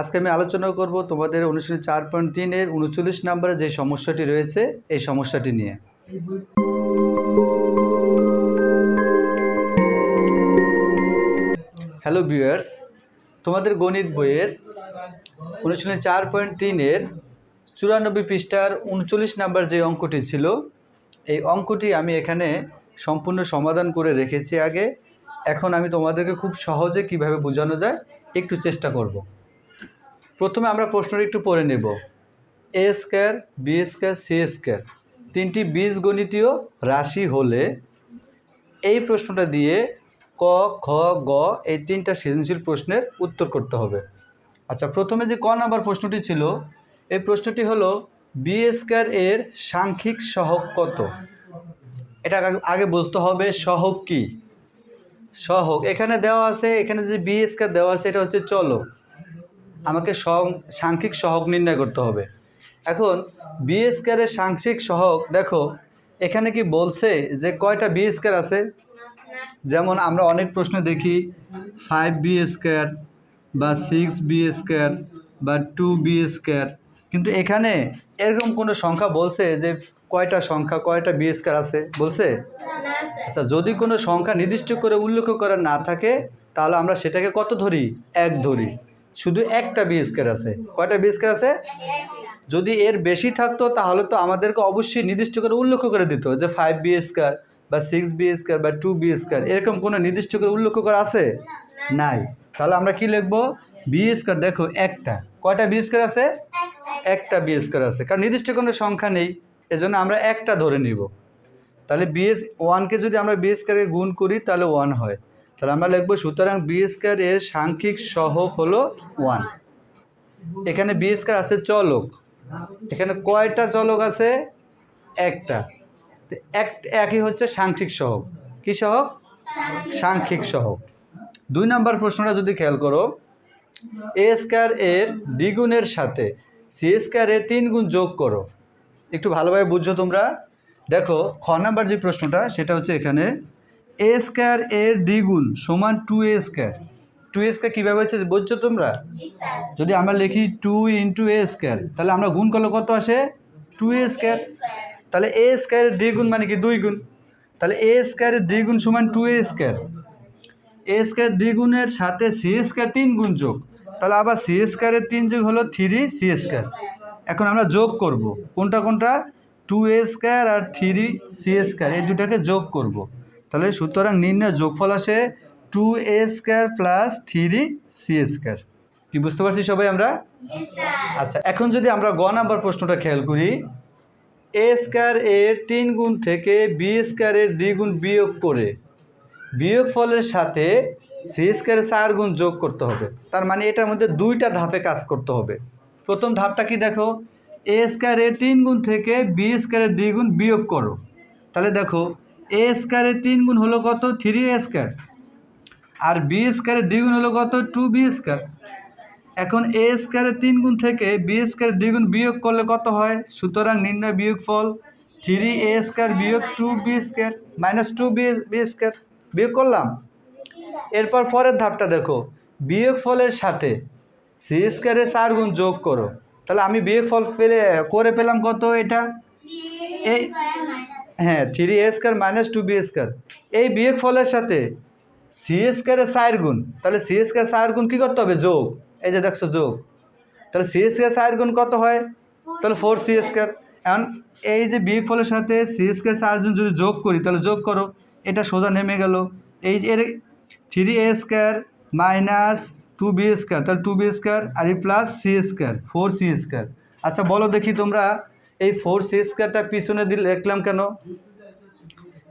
আজকে আমি আলোচনা করব তোমাদের অনুশীলনী চার পয়েন্ট তিনের উনচল্লিশ নম্বরে যে সমস্যাটি রয়েছে, এই সমস্যাটি নিয়ে। হ্যালো ভিউয়ার্স তোমাদের গণিত বইয়ের অনুশীলনী চার পয়েন্ট তিনের চুরানব্বই পৃষ্ঠার উনচল্লিশ নাম্বার যে অঙ্কটি ছিল, এই অঙ্কটি আমি এখানে সম্পূর্ণ সমাধান করে রেখেছি আগে। এখন আমি তোমাদেরকে খুব সহজে কীভাবে বোঝানো যায়, একটু চেষ্টা করব। প্রথমে আমরা প্রশ্নটা একটু পড়ে নেব। A square B square C square তিনটি বীজগণিতীয় রাশি হলে এই প্রশ্নটা দিয়ে ক, খ, গ এই তিনটা সৃজনশীল প্রশ্নের উত্তর করতে হবে। আচ্ছা প্রথমে যে ক নাম্বার প্রশ্নটি ছিল, এই প্রশ্নটি হলো বি স্কোয়ার এর সাংখ্যিক সহগ কত? এটা আগে- বুঝতে হবে, সহগ কি? সহগ। এখানে দেওয়া আছে, এখানে যে বি স্কোয়ার দেওয়া আছে, এটা হচ্ছে চলো আমাকে সাংখ্যিক সহগ নির্ণয় করতে হবে। এখন বি স্কোয়ারের সাংখ্যিক সহগ, দেখো, এখানে কি বলছে যে কয়টা বি স্কোয়ার আছে? যেমন আমরা অনেক প্রশ্ন দেখি ফাইভ বি স্কোয়ার বা সিক্স বি স্কোয়ার বা টু বি স্কোয়ার কিন্তু এখানে এরকম কোনো সংখ্যা বলছে যে কয়টা সংখ্যা, কয়টা বি স্কোয়ার আছে? বলছে? আচ্ছা যদি কোনো সংখ্যা নির্দিষ্ট করে উল্লেখ করা না থাকে, তাহলে আমরা সেটাকে কত ধরি? এক ধরি। শুধু একটা বি স্কোয়ার আছে। কয়টা বি স্কোয়ার আছে? যদি এর বেশি থাকতো, তাহলে তো আমাদেরকে অবশ্যই নির্দিষ্ট করে উল্লেখ করে দিত যে ফাইভ বি স্কোয়ার বা সিক্স বি স্কোয়ার বা টু বি স্কোয়ার এরকম কোনো নির্দিষ্ট করে উল্লেখ করা আছে? নাই। তাহলে আমরা কি লিখব? বি স্কোয়ার দেখো, একটা। কয়টা বি স্কোয়ার আছে? একটা বি স্কোয়ার আছে। কারণ নির্দিষ্ট কোনো সংখ্যা নেই, এজন্য আমরা একটা ধরে নিব। তাহলে বিএস ওয়ানকে যদি আমরা বি স্কোয়ারে গুণ করি, তাহলে ওয়ান হয়। তাহলে আমরা লিখব সুতরাং বি স্কোয়ার এর সাংখ্যিক সহগ হলো ওয়ান এখানে বি স্কোয়ার আছে চলক। এখানে কয়টা চলক আছে? একটা। তো এক একই হচ্ছে সাংখ্যিক সহগ। কি সহগ? সাংখ্যিক সহগ। দুই নাম্বার প্রশ্নটা যদি খেয়াল করো এ স্কোয়ার এর দ্বিগুণের সাথে সি স্কোয়ার এর তিন গুণ যোগ করো। একটু ভালোভাবে বুঝছ তোমরা? দেখো খ নাম্বার যে প্রশ্নটা সেটা হচ্ছে এখানে এ স্কোয়ার এর দ্বিগুণ সমান two A square two A square কীভাবে হচ্ছে বুঝছ তোমরা? যদি আমরা লিখি টু ইন্টু এ স্কোয়ার তাহলে আমরা গুণ করলে কত আসে? টু এ স্কোয়ার তাহলে এ স্কোয়ারের দ্বিগুণ মানে কি? দুই গুণ। তাহলে এ স্কোয়ারের দ্বিগুণ সমান two A square A square দ্বিগুণের সাথে সি স্কোয়ার তিন গুণ যোগ। তাহলে আবার সি স্কোয়ারের তিন যোগ হলো থ্রি সি স্কোয়ার এখন আমরা যোগ করব। কোনটা কোনটা? টু এ স্কোয়ার আর থ্রি সি স্কোয়ার এই দুটাকে যোগ করব। তাহলে সুতরাং নির্ণয় যোগফল আসে two A square plus three C square কি বুঝতে পারছি সবাই আমরা? আচ্ছা এখন যদি আমরা গ নাম্বার প্রশ্নটা খেয়াল করি এ স্কোয়ার এর তিন গুণ থেকে বি স্কোয়ারের দ্বিগুণ বিয়োগ করে বিয়োগ ফলের সাথে সি স্কোয়ারের চার গুণ যোগ করতে হবে। তার মানে এটার মধ্যে দুইটা ধাপে কাজ করতে হবে। প্রথম ধাপটা কি দেখো? এ স্কোয়ারের তিন গুণ থেকে বি স্কোয়ারের দ্বিগুণ বিয়োগ করো। তাহলে দেখো এ স্কোয়ারের তিন গুণ হলো কত? থ্রি এ স্কোয়ার আর বি স্কোয়ারের দ্বিগুণ হলো কত? টু বি স্কোয়ার এখন এ স্কোয়ারের তিন গুণ থেকে বি স্কোয়ারের দ্বিগুণ বিয়োগ করলে কত হয়? সুতরাং নির্ণয় বিয়োগ ফল থ্রি এ স্কোয়ার বিয়োগ two B square minus two B B square বিয়োগ করলাম। এরপর পরের ধাপটা দেখো। বিয়োগ ফলের সাথে সি স্কোয়ারের চার গুণ যোগ করো। তাহলে আমি বিয়োগ ফল পেলে, করে পেলাম কত এটা? এই হ্যাঁ three A square minus two B square এই বিয়োগ ফলের সাথে সি স্কোয়ারের চার গুণ, তাহলে সি স্কোয়ার চার গুণ কী করতে হবে? যোগ। এই যে দেখছ, যোগ। তাহলে সি স্কোয়ার সায়ের গুণ কত হয়? তাহলে ফোর সি স্কোয়ার এখন এই যে বিয়োগ ফলের সাথে সি স্কোয়ার চার গুণ যদি যোগ করি, তাহলে যোগ করো। এটা সোজা নেমে গেল। এই এর three A square minus two B square তাহলে টু বি স্কোয়ার আর plus C square four C square আচ্ছা বলো দেখি তোমরা এই ফোর সি স্কোয়ারটা পিছনে দিলে লিখলাম কেন?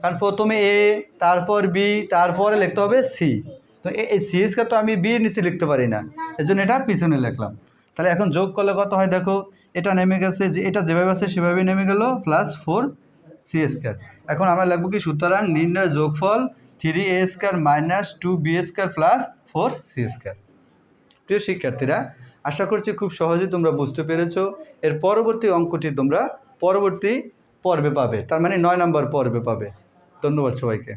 কারণ প্রথমে এ তারপর বি তারপরে লিখতে হবে সি তো এই সি স্কোয়ার তো আমি বি নিচে লিখতে পারি না। এই জন্য এটা পিছনে লিখলাম। তাহলে এখন যোগ করলে কত হয় দেখো? এটা নেমে গেছে যে এটা যেভাবে আছে সেভাবে নেমে গেল প্লাস ফোর সি স্কোয়ার এখন আমরা লিখব কি? সুতরাং নির্ণয় যোগফল three A square minus two B square plus four C square প্রিয় শিক্ষার্থীরা আশা করছি খুব সহজে তোমরা বুঝতে পেরেছ। এর পরবর্তী অঙ্কটি তোমরা পরবর্তী পর্বে পাবে। তার মানে নয় নম্বর পর্বে পাবে। ধন্যবাদ সবাইকে।